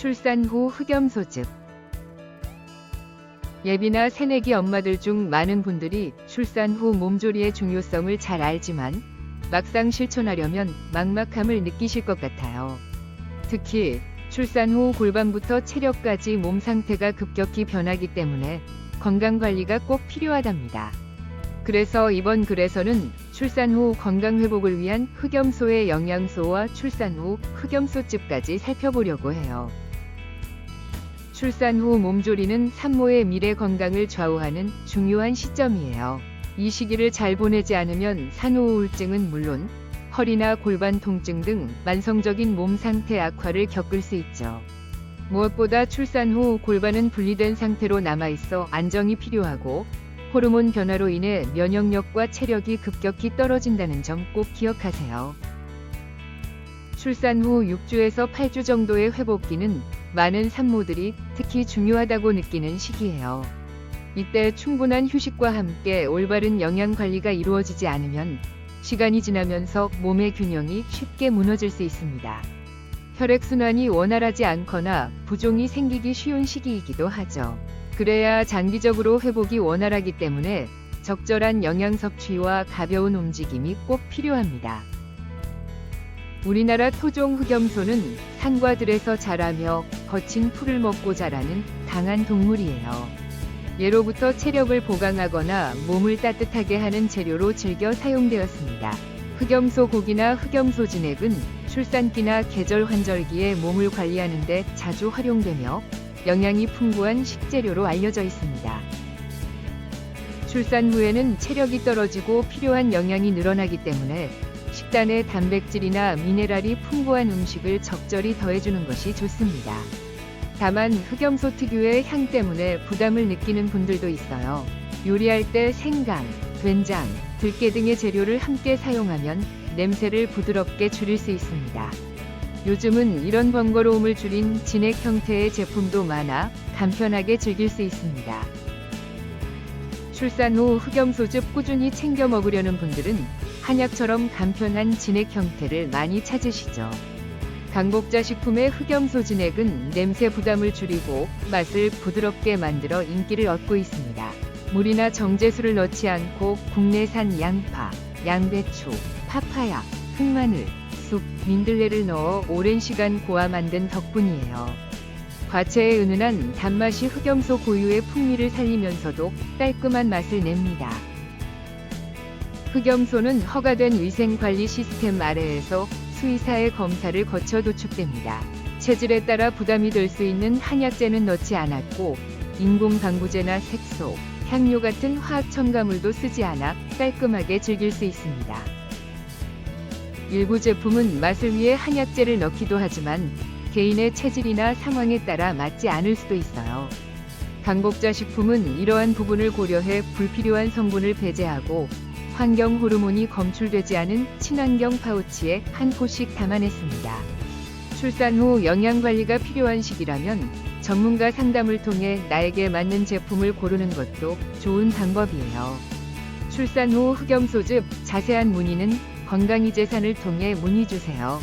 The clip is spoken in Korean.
출산 후 흑염소즙 예비나 새내기 엄마들 중 많은 분들이 출산 후 몸조리의 중요성을 잘 알지만 막상 실천하려면 막막함을 느끼실 것 같아요. 특히 출산 후 골반부터 체력까지 몸 상태가 급격히 변하기 때문에 건강 관리가 꼭 필요하답니다. 그래서 이번 글에서는 출산 후 건강 회복을 위한 흑염소의 영양소와 출산 후 흑염소즙까지 살펴보려고 해요. 출산 후 몸조리는 산모의 미래 건강을 좌우하는 중요한 시점이에요. 이 시기를 잘 보내지 않으면 산후 우울증은 물론 허리나 골반 통증 등 만성적인 몸 상태 악화를 겪을 수 있죠. 무엇보다 출산 후 골반은 분리된 상태로 남아있어 안정이 필요하고 호르몬 변화로 인해 면역력과 체력이 급격히 떨어진다는 점 꼭 기억하세요. 출산 후 6주에서 8주 정도의 회복기는 많은 산모들이 특히 중요하다고 느끼는 시기예요. 이때 충분한 휴식과 함께 올바른 영양 관리가 이루어지지 않으면 시간이 지나면서 몸의 균형이 쉽게 무너질 수 있습니다. 혈액순환이 원활하지 않거나 부종이 생기기 쉬운 시기이기도 하죠. 그래야 장기적으로 회복이 원활하기 때문에 적절한 영양 섭취와 가벼운 움직임이 꼭 필요합니다. 우리나라 토종 흑염소는 산과 들에서 자라며 거친 풀을 먹고 자라는 강한 동물이에요. 예로부터 체력을 보강하거나 몸을 따뜻하게 하는 재료로 즐겨 사용되었습니다. 흑염소 고기나 흑염소 진액은 출산기나 계절 환절기에 몸을 관리하는 데 자주 활용되며 영양이 풍부한 식재료로 알려져 있습니다. 출산 후에는 체력이 떨어지고 필요한 영양이 늘어나기 때문에 식단에 단백질이나 미네랄이 풍부한 음식을 적절히 더해주는 것이 좋습니다. 다만 흑염소 특유의 향 때문에 부담을 느끼는 분들도 있어요. 요리할 때 생강, 된장, 들깨 등의 재료를 함께 사용하면 냄새를 부드럽게 줄일 수 있습니다. 요즘은 이런 번거로움을 줄인 진액 형태의 제품도 많아 간편하게 즐길 수 있습니다. 출산 후 흑염소즙 꾸준히 챙겨 먹으려는 분들은 한약처럼 간편한 진액 형태를 많이 찾으시죠. 강복자 식품의 흑염소 진액은 냄새 부담을 줄이고 맛을 부드럽게 만들어 인기를 얻고 있습니다. 물이나 정제수를 넣지 않고 국내산 양파, 양배추, 파파야, 흑마늘, 쑥, 민들레를 넣어 오랜 시간 고아 만든 덕분이에요. 과채의 은은한 단맛이 흑염소 고유의 풍미를 살리면서도 깔끔한 맛을 냅니다. 흑염소는 허가된 위생관리 시스템 아래에서 수의사의 검사를 거쳐 도축됩니다. 체질에 따라 부담이 될 수 있는 한약재는 넣지 않았고 인공 방부제나 색소, 향료 같은 화학 첨가물도 쓰지 않아 깔끔하게 즐길 수 있습니다. 일부 제품은 맛을 위해 한약재를 넣기도 하지만 개인의 체질이나 상황에 따라 맞지 않을 수도 있어요. 강복자 식품은 이러한 부분을 고려해 불필요한 성분을 배제하고 환경 호르몬이 검출되지 않은 친환경 파우치에 한 포씩 담아냈습니다. 출산 후 영양 관리가 필요한 시기라면 전문가 상담을 통해 나에게 맞는 제품을 고르는 것도 좋은 방법이에요. 출산 후 흑염소즙 자세한 문의는 건강이 재산을 통해 문의 주세요.